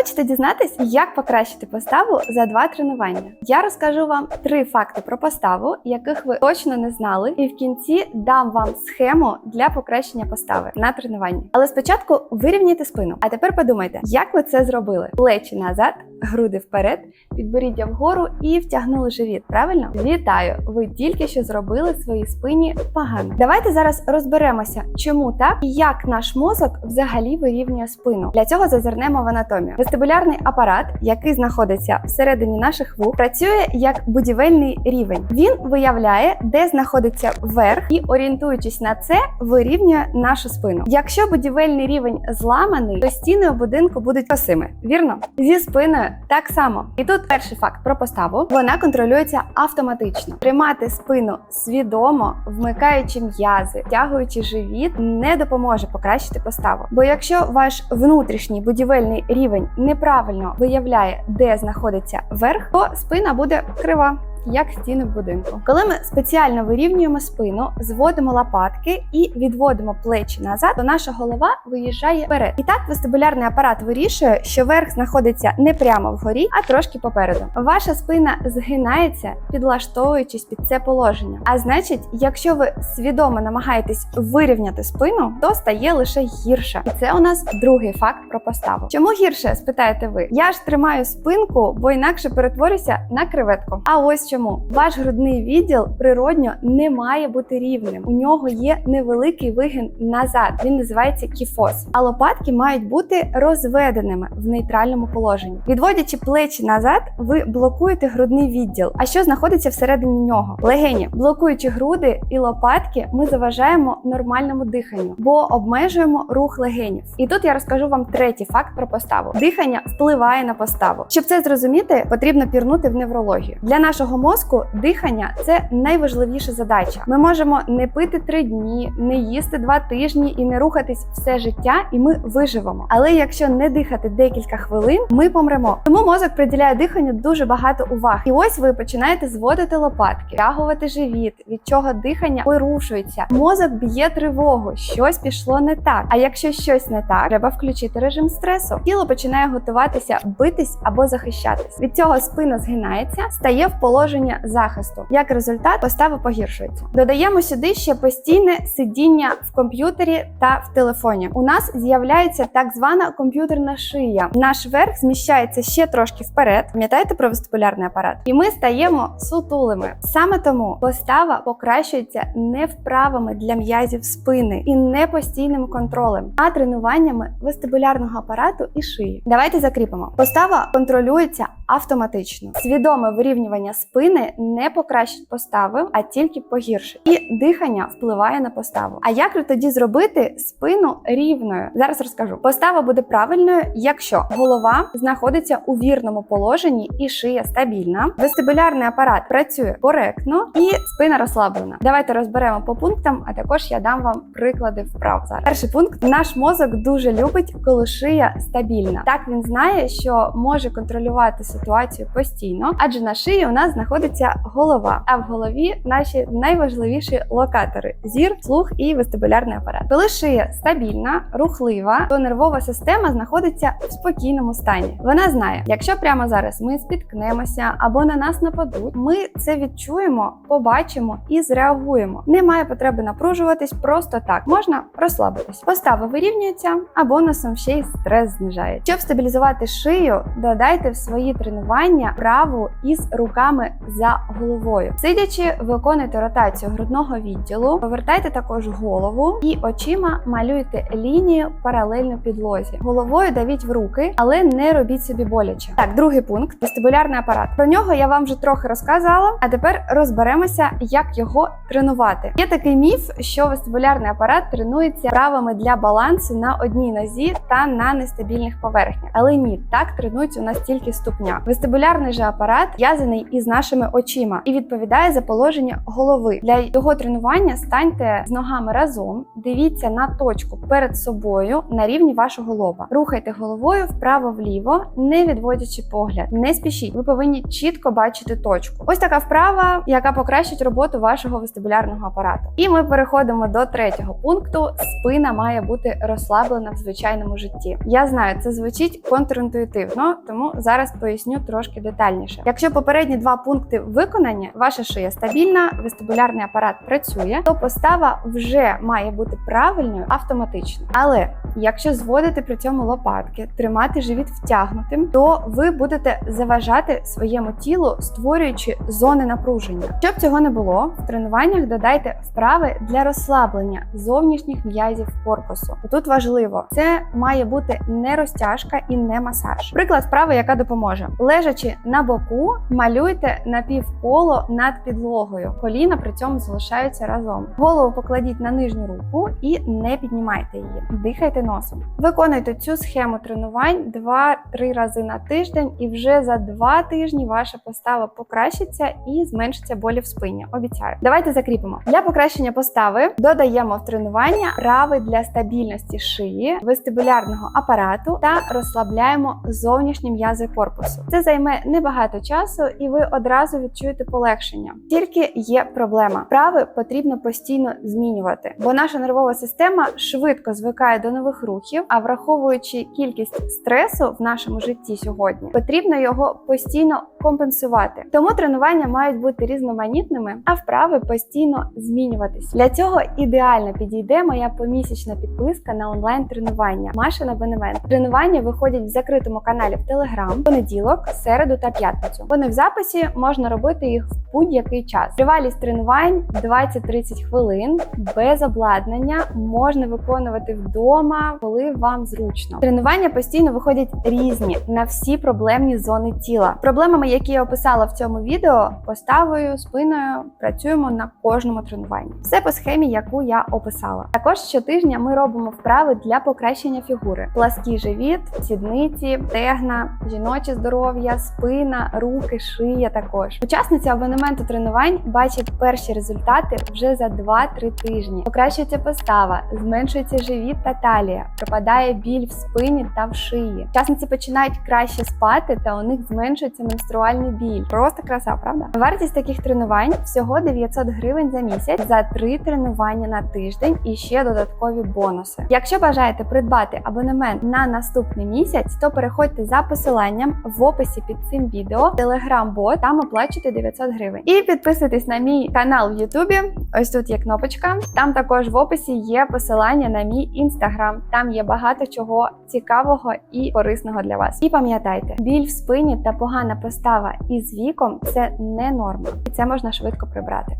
Хочете дізнатись, як покращити поставу за два тренування? Я розкажу вам три факти про поставу, яких ви точно не знали, і в кінці дам вам схему для покращення постави на тренуванні. Але спочатку вирівняйте спину. А тепер подумайте, як ви це зробили: плечі назад, груди вперед, підборіддя вгору і втягнули живіт. Правильно? Вітаю! Ви тільки що зробили своїй спині погано. Давайте зараз розберемося, чому так і як наш мозок взагалі вирівнює спину. Для цього зазирнемо в анатомію. Вестибулярний апарат, який знаходиться всередині наших вух, працює як будівельний рівень. Він виявляє, де знаходиться верх, і орієнтуючись на це, вирівнює нашу спину. Якщо будівельний рівень зламаний, то стіни у будинку будуть косими. Вірно? Зі спиною так само. І тут перший факт про поставу. Вона контролюється автоматично. Тримати спину свідомо, вмикаючи м'язи, тягуючи живіт, не допоможе покращити поставу. Бо якщо ваш внутрішній будівельний рівень неправильно виявляє, де знаходиться верх, то спина буде крива. Як стіни в будинку, коли ми спеціально вирівнюємо спину, зводимо лопатки і відводимо плечі назад, то наша голова виїжджає вперед. І так вестибулярний апарат вирішує, що верх знаходиться не прямо вгорі, а трошки попереду. Ваша спина згинається, підлаштовуючись під це положення. А значить, якщо ви свідомо намагаєтесь вирівняти спину, то стає лише гірше. І це у нас другий факт про поставу. Чому гірше? спитаєте ви? Я ж тримаю спинку, бо інакше перетворюся на креветку. А ось чому ваш грудний відділ природньо не має бути рівним. У нього є невеликий вигин назад. Він називається кіфоз. А лопатки мають бути розведеними в нейтральному положенні. Відводячи плечі назад, ви блокуєте грудний відділ. А що знаходиться всередині нього? Легені, блокуючи груди і лопатки, ми заважаємо нормальному диханню, бо обмежуємо рух легенів. І тут я розкажу вам третій факт про поставу. Дихання впливає на поставу. Щоб це зрозуміти, потрібно пірнути в неврологію. Для нашого мозку дихання це найважливіша задача. Ми можемо не пити три дні, не їсти два тижні і не рухатись все життя, і ми виживемо. Але якщо не дихати декілька хвилин, ми помремо. Тому мозок приділяє диханню дуже багато уваги. І ось ви починаєте зводити лопатки, тягувати живіт, від чого дихання порушується. Мозок б'є тривогу, щось пішло не так. А якщо щось не так, треба включити режим стресу. Тіло починає готуватися битись або захищатись. Від цього спина згинається, стає в положення захисту. Як результат, постава погіршується. Додаємо сюди ще постійне сидіння в комп'ютері та в телефоні. У нас з'являється так звана комп'ютерна шия. Наш верх зміщається ще трошки вперед. Пам'ятаєте про вестибулярний апарат? І ми стаємо сутулими. Саме тому постава покращується не вправами для м'язів спини і не постійним контролем, а тренуваннями вестибулярного апарату і шиї. Давайте закріпимо. Постава контролюється автоматично. Свідоме вирівнювання спини не покращить постави, а тільки погіршить. І дихання впливає на поставу. А як тоді зробити спину рівною? Зараз розкажу. Постава буде правильною, якщо голова знаходиться у вірному положенні і шия стабільна, вестибулярний апарат працює коректно і спина розслаблена. Давайте розберемо по пунктам, а також я дам вам приклади вправ зараз. Перший пункт: наш мозок дуже любить, коли шия стабільна. Так він знає, що може контролювати ситуацію постійно, адже на шиї у нас знаходиться голова, а в голові наші найважливіші локатори зір, слух і вестибулярний апарат. Коли шия стабільна, рухлива, то нервова система знаходиться в спокійному стані. Вона знає, якщо прямо зараз ми спіткнемося або на нас нападуть, ми це відчуємо, побачимо і зреагуємо. Немає потреби напружуватись просто так. Можна розслабитись. Постава вирівнюється, а бонусом ще й стрес знижає. Щоб стабілізувати шию, додайте в свої тренування праву із руками за головою. Сидячи, виконуйте ротацію грудного відділу, повертайте також голову і очима малюйте лінію паралельно підлозі. Головою давіть в руки, але не робіть собі боляче. Так, другий пункт вестибулярний апарат. Про нього я вам вже трохи розказала. А тепер розберемося, як його тренувати. Є такий міф, що вестибулярний апарат тренується правами для балансу на одній нозі та на нестабільних поверхнях. Але ні, так тренують у нас тільки ступня. Вестибулярний же апарат зв'язаний із нашою вашими очима і відповідає за положення голови. Для його тренування станьте з ногами разом, дивіться на точку перед собою на рівні вашого лоба. Рухайте головою вправо-вліво, не відводячи погляд. Не спішіть, ви повинні чітко бачити точку. Ось така вправа, яка покращить роботу вашого вестибулярного апарату. І ми переходимо до третього пункту: спина має бути розслаблена в звичайному житті. Я знаю, це звучить контрінтуїтивно, тому зараз поясню трошки детальніше. Якщо попередні два пункти виконані, ваша шия стабільна, вестибулярний апарат працює, то постава вже має бути правильною автоматично. Але якщо зводити при цьому лопатки, тримати живіт втягнутим, то ви будете заважати своєму тілу, створюючи зони напруження. Щоб цього не було, в тренуваннях додайте вправи для розслаблення зовнішніх м'язів корпусу. Тут важливо, це має бути не розтяжка і не масаж. Приклад вправи, яка допоможе. Лежачи на боку, малюйте напівколо над підлогою. Коліна при цьому залишаються разом. Голову покладіть на нижню руку і не піднімайте її. Дихайте носом. Виконуйте цю схему тренувань 2-3 рази на тиждень, і вже за 2 тижні ваша постава покращиться і зменшиться болі в спині. Обіцяю. Давайте закріпимо. Для покращення постави додаємо в тренування вправи для стабільності шиї, вестибулярного апарату та розслабляємо зовнішні м'язи корпусу. Це займе небагато часу, і ви одразу відчуєте полегшення. Тільки є проблема. Вправи потрібно постійно змінювати, бо наша нервова система швидко звикає до нових рухів, а враховуючи кількість стресу в нашому житті сьогодні, потрібно його постійно компенсувати. Тому тренування мають бути різноманітними, а вправи постійно змінюватись. Для цього ідеально підійде моя помісячна підписка на онлайн тренування Машин абонемент. Тренування виходять в закритому каналі в Telegram понеділок, середу та п'ятницю. Вони в записі можна робити їх в будь-який час. Тривалість тренувань 20-30 хвилин без обладнання можна виконувати вдома, коли вам зручно. Тренування постійно виходять різні на всі проблемні зони тіла. Проблемами, які я описала в цьому відео, поставою, спиною працюємо на кожному тренуванні. Все по схемі, яку я описала. Також щотижня ми робимо вправи для покращення фігури: плаский живіт, сідниці, тегна, жіноче здоров'я, спина, руки, шия. Також учасниці абонементу тренувань бачать перші результати вже за 2-3 тижні. Покращується постава, зменшується живіт та талія, пропадає біль в спині та в шиї. Учасниці починають краще спати, та у них зменшується менструальний біль. Просто краса, правда? Вартість таких тренувань всього 900 гривень за місяць за 3 тренування на тиждень і ще додаткові бонуси. Якщо бажаєте придбати абонемент на наступний місяць, то переходьте за посиланням в описі під цим відео, телеграм-бот, там оплачуйте 900 гривень. І підписуйтесь на мій канал в Ютубі. Ось тут є кнопочка. Там також в описі є посилання на мій інстаграм. Там є багато чого цікавого і корисного для вас. І пам'ятайте, біль в спині та погана постава із віком це не норма, і це можна швидко прибрати.